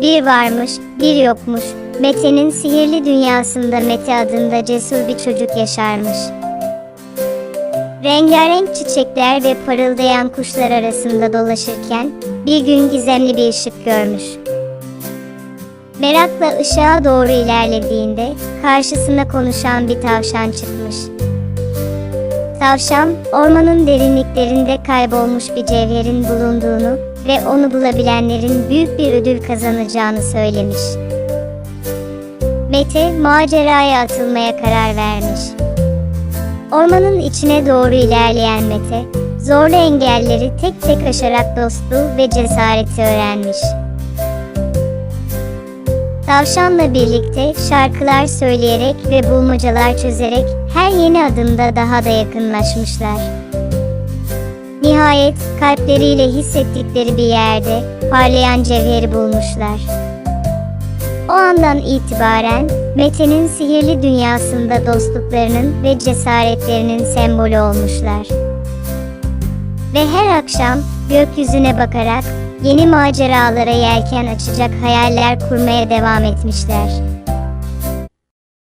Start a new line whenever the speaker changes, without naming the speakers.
Bir varmış, bir yokmuş. Mete'nin sihirli dünyasında Mete adında cesur bir çocuk yaşarmış. Rengarenk çiçekler ve parıldayan kuşlar arasında dolaşırken bir gün gizemli bir ışık görmüş. Merakla ışığa doğru ilerlediğinde karşısına konuşan bir tavşan çıkmış. Tavşan, ormanın derinliklerinde kaybolmuş bir cevherin bulunduğunu ve onu bulabilenlerin büyük bir ödül kazanacağını söylemiş. Mete maceraya atılmaya karar vermiş. Ormanın içine doğru ilerleyen Mete, zorlu engelleri tek tek aşarak dostluğu ve cesareti öğrenmiş. Tavşanla birlikte şarkılar söyleyerek ve bulmacalar çözerek her yeni adımda daha da yakınlaşmışlar. Nihayet kalpleriyle hissettikleri bir yerde parlayan cevheri bulmuşlar. O andan itibaren Mete'nin sihirli dünyasında dostluklarının ve cesaretlerinin sembolü olmuşlar. Ve her akşam gökyüzüne bakarak yeni maceralara yelken açacak hayaller kurmaya devam etmişler.